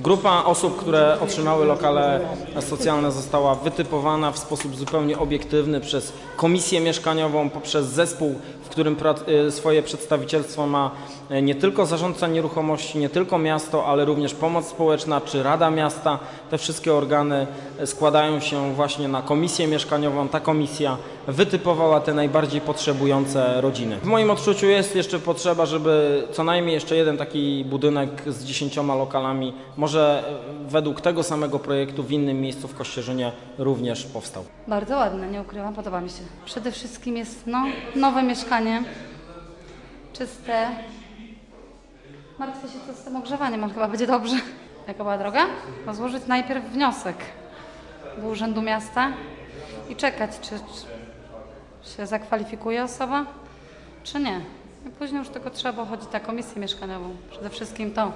Grupa osób, które otrzymały lokale socjalne została wytypowana w sposób zupełnie obiektywny przez Komisję Mieszkaniową, poprzez zespół, w którym y, swoje przedstawicielstwo ma y, nie tylko zarządca nieruchomości, nie tylko miasto, ale również pomoc społeczna czy Rada Miasta. Te wszystkie organy y, składają się właśnie na Komisję Mieszkaniową. Ta komisja wytypowała te najbardziej potrzebujące rodziny. W moim odczuciu jest jeszcze potrzeba, żeby co najmniej jeszcze jeden taki budynek z dziesięcioma lokalami, może e, według tego samego projektu w innym miejscu w Kościerzynie również powstał. Bardzo ładne, nie ukrywam, podoba mi się. Przede wszystkim jest no, nowe mieszkanie, czyste. Martwię się co z tym ogrzewaniem, ale chyba będzie dobrze. Jaka była droga? No złożyć najpierw wniosek do Urzędu Miasta i czekać, czy, czy się zakwalifikuje osoba, czy nie. Później już tylko trzeba chodzić na komisję mieszkaniową. Przede wszystkim to.